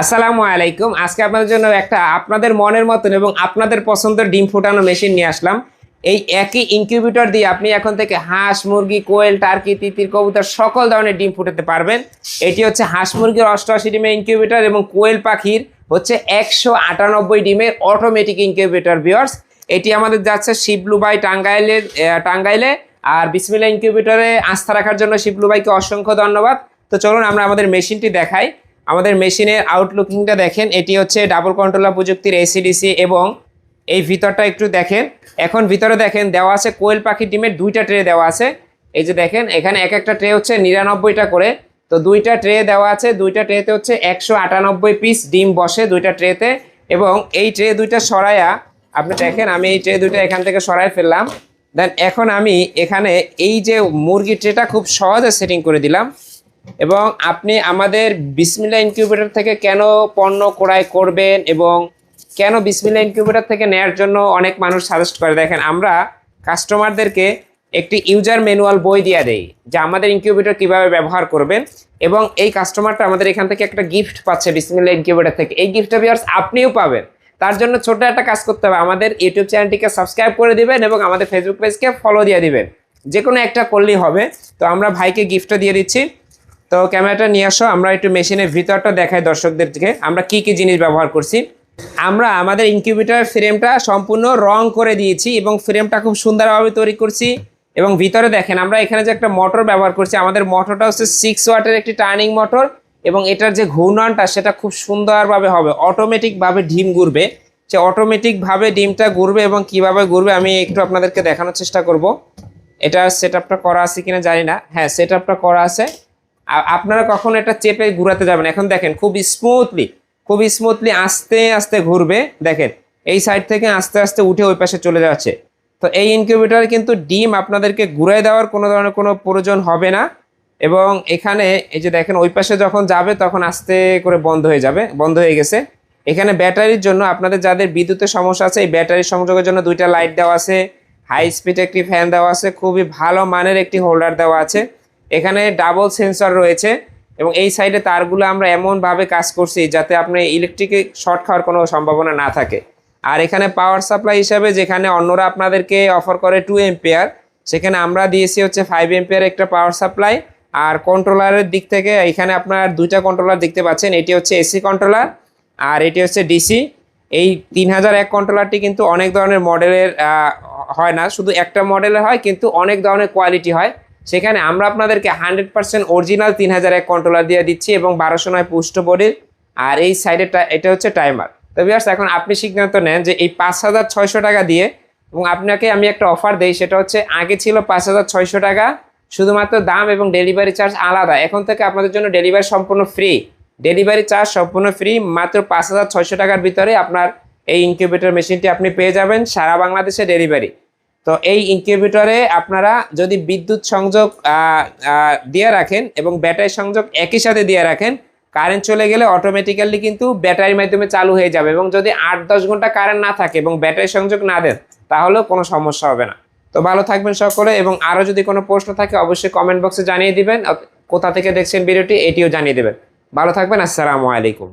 আসসালামু আলাইকুম। আজকে আপনাদের জন্য একটা আপনাদের মনের মতন এবং আপনাদের পছন্দের ডিম ফোটানো মেশিন নিয়ে আসলাম। এই একই ইনকিউবেটর দিয়ে আপনি এখন থেকে হাঁস, মুরগি, কোয়েল টার্কি তিতির, কবুতর সকল ধরনের ডিম ফুটাতে পারবেন। এটি হচ্ছে হাঁস, মুরগির অষ্টআশি ডিমের ইনকিউবেটর এবং কোয়েল পাখির হচ্ছে একশো আটানব্বই ডিমের অটোমেটিক ইনকিউবেটর বিয়ার্স এটি আমাদের যাচ্ছে শিবলুবাই টাঙ্গাইলের টাঙ্গাইলে। আর বিসমিল্লা ইনকিউবেটরে আস্থা রাখার জন্য শিবলুবাইকে অসংখ্য ধন্যবাদ। তো চলুন আমরা আমাদের মেশিনটি দেখাই। আমাদের মেশিনের আউটলুকিংটা দেখেন, এটি হচ্ছে ডাবল কন্ট্রোলার প্রযুক্তির এসিডিসি এবং এই ভিতরটা একটু দেখেন। এখন ভিতরে দেখেন, দেওয়া আছে কোয়েল পাখির ডিমের দুইটা ট্রে দেওয়া আছে। এই যে দেখেন, এখানে এক একটা ট্রে হচ্ছে নিরানব্বইটা করে। তো দুইটা ট্রে দেওয়া আছে, দুইটা ট্রেতে হচ্ছে একশো আটানব্বই পিস ডিম বসে দুইটা ট্রেতে। এবং এই ট্রে দুইটা সরাইয়া আপনি দেখেন, আমি এই ট্রে দুইটা এখান থেকে সরাই ফেললাম। দেন এখন আমি এখানে এই যে মুরগি ট্রেটা খুব সহজে সেটিং করে দিলাম। এবং আপনি আমাদের বিসমিল্লা ইনকিউবেটর থেকে কেন পণ্য ক্রয় করবেন এবং কেন বিসমিল্লা ইনকিউবেটর থেকে নেয়ার জন্য অনেক মানুষ সাজেস্ট করে? দেখেন, আমরা কাস্টমারদেরকে একটি ইউজার ম্যানুয়াল বই দিয়ে দেই যে আমাদের ইনকিউবেটর কীভাবে ব্যবহার করবেন এবং এই কাস্টমারটা আমাদের এখান থেকে একটা গিফট পাচ্ছে বিসমিল্লা ইনকিউবেটর থেকে। এই গিফটটা বিয়ার্স আপনিও পাবেন। তার জন্য ছোট একটা কাজ করতে হবে। আমাদের ইউটিউব চ্যানেলটিকে সাবস্ক্রাইব করে দিবেন এবং আমাদের ফেসবুক পেজকে ফলো দিয়ে দিবেন। যে কোনো একটা করলেই হবে। তো আমরা ভাইকে গিফটটা দিয়ে দিচ্ছি। তো ক্যামেরাটা নিয়ে আসো, আমরা একটু মেশিনের ভিতরটা দেখাই দর্শকদেরকে। আমরা কি কি জিনিস ব্যবহার করছি? আমরা আমাদের ইনকিউবেটর ফ্রেমটা সম্পূর্ণ রং করে দিয়েছি এবং ফ্রেমটা খুব সুন্দরভাবে তৈরি করছি। এবং ভিতরে দেখেন, আমরা এখানে যে একটা মোটর ব্যবহার করছি, আমাদের মোটরটা হচ্ছে সিক্স ওয়াটের একটি টার্নিং মোটর এবং এটার যে ঘূর্ণনটা, সেটা খুব সুন্দরভাবে হবে। অটোমেটিকভাবে ডিম ঘুরবে। সে অটোমেটিকভাবে ডিমটা ঘুরবে এবং কীভাবে ঘুরবে আমি একটু আপনাদেরকে দেখানোর চেষ্টা করব। এটা সেট করা আছে কিনা জানি না। হ্যাঁ সেট করা আছে। আপনারা কখনো এটা চেপে ঘুরাতে যাবেন এখন দেখেন, খুব স্মুথলি খুব স্মুথলি আস্তে আস্তে ঘুরবে। দেখেন, এই সাইড থেকে আস্তে আস্তে উঠে ওই পাশে চলে যাচ্ছে। তো এই ইনকিউবেটরে কিন্তু ডিম আপনাদেরকে ঘুরে দেওয়ার কোনো ধরনের কোনো প্রয়োজন হবে না। এবং এখানে এই যে দেখেন, ওই পাশে যখন যাবে তখন আস্তে করে বন্ধ হয়ে যাবে, বন্ধ হয়ে গেছে। এখানে ব্যাটারির জন্য আপনাদের যাদের বিদ্যুতের সমস্যা আছে, এই ব্যাটারি সংযোগের জন্য দুইটা লাইট দেওয়া আছে। হাই স্পিড একটি ফ্যান দেওয়া আছে। খুবই ভালো মানের একটি হোল্ডার দেওয়া আছে। এখানে ডাবল সেন্সর রয়েছে এবং এই সাইডে তারগুলো আমরা এমনভাবে কাজ করছি যাতে আপনি ইলেকট্রিকে শর্ট খাওয়ার কোনো সম্ভাবনা না থাকে। আর এখানে পাওয়ার সাপ্লাই হিসাবে যেখানে অন্যরা আপনাদেরকে অফার করে টু এম্পিয়ার সেখানে আমরা দিয়েছি হচ্ছে ফাইভ এম্পিয়ার একটা পাওয়ার সাপ্লাই আর কন্ট্রোলারের দিক থেকে এখানে আপনার দুইটা কন্ট্রোলার দেখতে পাচ্ছেন, এটি হচ্ছে এসি কন্ট্রোলার আর এটি হচ্ছে ডিসি এই তিন হাজার এক কন্ট্রোলারটি কিন্তু অনেক ধরনের মডেলের হয় না, শুধু একটা মডেলের হয়, কিন্তু অনেক ধরনের কোয়ালিটি হয়। সেখানে আমরা আপনাদেরকে হান্ড্রেড পার্সেন্ট অরিজিনাল তিন হাজার এক কন্ট্রোলার দিয়ে দিচ্ছি এবং বারোশো নয় পুষ্ট বডির আর এই সাইডে এটা হচ্ছে টাইমার তো বিয়ার্স এখন আপনি সিদ্ধান্ত নেন যে এই পাঁচ হাজার ছয়শো টাকা দিয়ে, এবং আপনাকে আমি একটা অফার দেই, সেটা হচ্ছে আগে ছিল পাঁচ হাজার ছয়শো টাকা, শুধুমাত্র দাম এবং ডেলিভারি চার্জ আলাদা। এখন থেকে আপনাদের জন্য ডেলিভারি সম্পূর্ণ ফ্রি ডেলিভারি চার্জ সম্পূর্ণ ফ্রি মাত্র পাঁচ হাজার ছয়শো টাকার ভিতরে আপনার এই ইনকিউবেটর মেশিনটি আপনি পেয়ে যাবেন সারা বাংলাদেশে ডেলিভারি তো এই ইনকিউবেটরে আপনারা যদি বিদ্যুৎ সংযোগ দিয়ে রাখেন এবং ব্যাটারি সংযোগ একই সাথে দিয়ে রাখেন কারেন্ট চলে গেলে অটোমেটিক্যালি কিন্তু ব্যাটারির মাধ্যমে চালু হয়ে যাবে এবং যদি আট দশ ঘণ্টা কারেন্ট না থাকে এবং ব্যাটারি সংযোগ না দেন, তাহলেও কোনো সমস্যা হবে না। তো ভালো থাকবেন সকলে এবং আরও যদি কোনো প্রশ্ন থাকে অবশ্যই কমেন্ট বক্সে জানিয়ে দিবেন। কোথা থেকে দেখছেন ভিডিওটি এটিও জানিয়ে দেবেন। ভালো থাকবেন, আসসালামু আলাইকুম।